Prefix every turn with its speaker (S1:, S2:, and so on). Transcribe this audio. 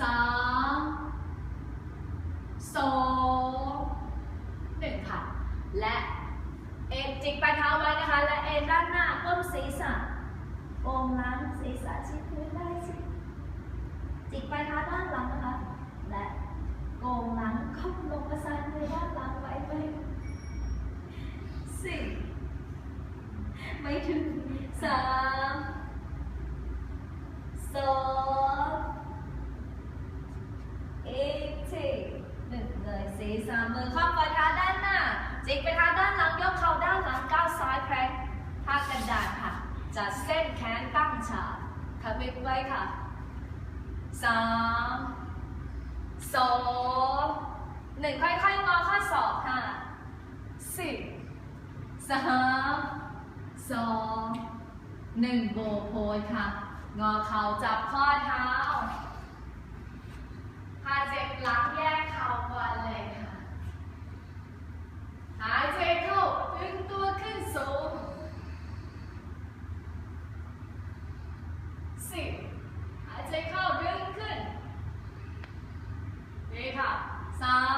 S1: สามสองหนึ่งค่ะ และเอ็นจิกปลายเท้าไว้นะคะ และเอ็นด้านหน้าก้มศีรษะโอมหล้างศีรษะชิดพื้นได้สิจิกปลายเท้าด้านหลังนะคะ และโกงหลังก้มลงประสานมือด้านหลังไว้ไปสี่ไม่ถึงสามสองอีกทีหนึ่งเลย สี่สามมือคว่ำปลายเท้าด้านหน้า จิกไปท้าด้านหลังยกเข่าด้านหลังก้าวซ้ายแพร่ท่ากระดานค่ะ จัดเส้นแขนตั้งฉากขมิบไว้ค่ะสามสองหนึ่งค่อยๆงอข้อศอกค่ะสิบสามสองหนึ่งโบโพยค่ะ งอเข่าจับข้อเท้า สิบหายใจเข้าดึงขึ้น ดีค่ะสาม